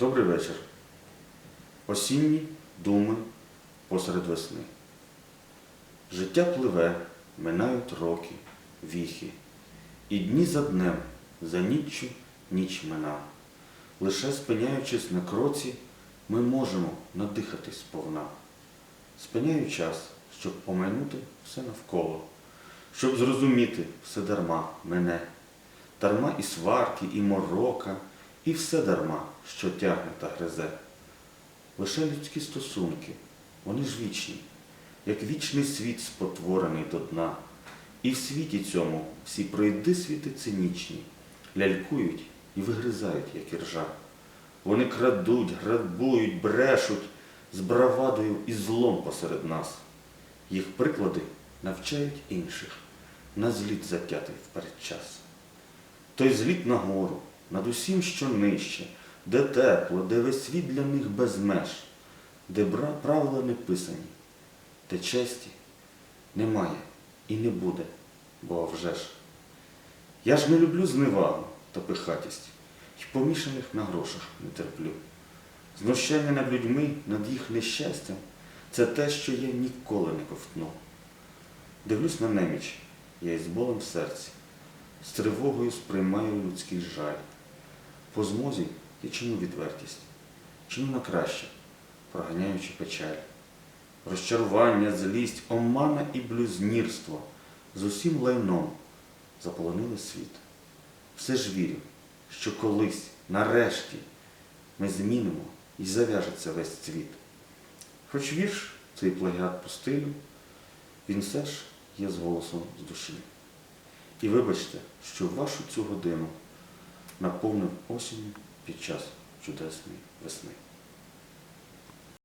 Добрий вечір. Осінні думи посеред весни. Життя пливе, минають роки, віхи, і дні за днем, за ніччю ніч мина. Лише спиняючись на кроці, ми можемо надихатись сповна. Спиняю час, щоб помайнути все навколо, щоб зрозуміти все дарма мене, дарма і сварки, і морока, і все дарма, що тягне та гризе. Лише людські стосунки, вони ж вічні, як вічний світ спотворений до дна. І в світі цьому всі пройди світи цинічні, лялькують і вигризають, як іржа. Вони крадуть, грабують, брешуть з бравадою і злом посеред нас. Їх приклади навчають інших на зліт затятий вперед час. Той зліт нагору, над усім, що нижче, де тепло, де весь світ для них без меж, де правила не писані, де честі немає і не буде, бо вже ж. Я ж не люблю зневагу та пихатість, і помішаних на грошах не терплю. Знущання над людьми, над їх нещастям це те, що я ніколи не ковтну. Дивлюсь на неміч, я із болем в серці, з тривогою сприймаю людський жаль. По змозі я чину відвертість, чину на краще, проганяючи печаль. Розчарування, злість, омана і блюзнірство з усім лайном заполонили світ. Все ж вірю, що колись, нарешті, ми змінимо і зав'яжеться весь цвіт. Хоч вірш цей плагіат по стилю, він все ж є з голосом з душі. І вибачте, що вашу цю годину наповнив осінню під час чудесної весни.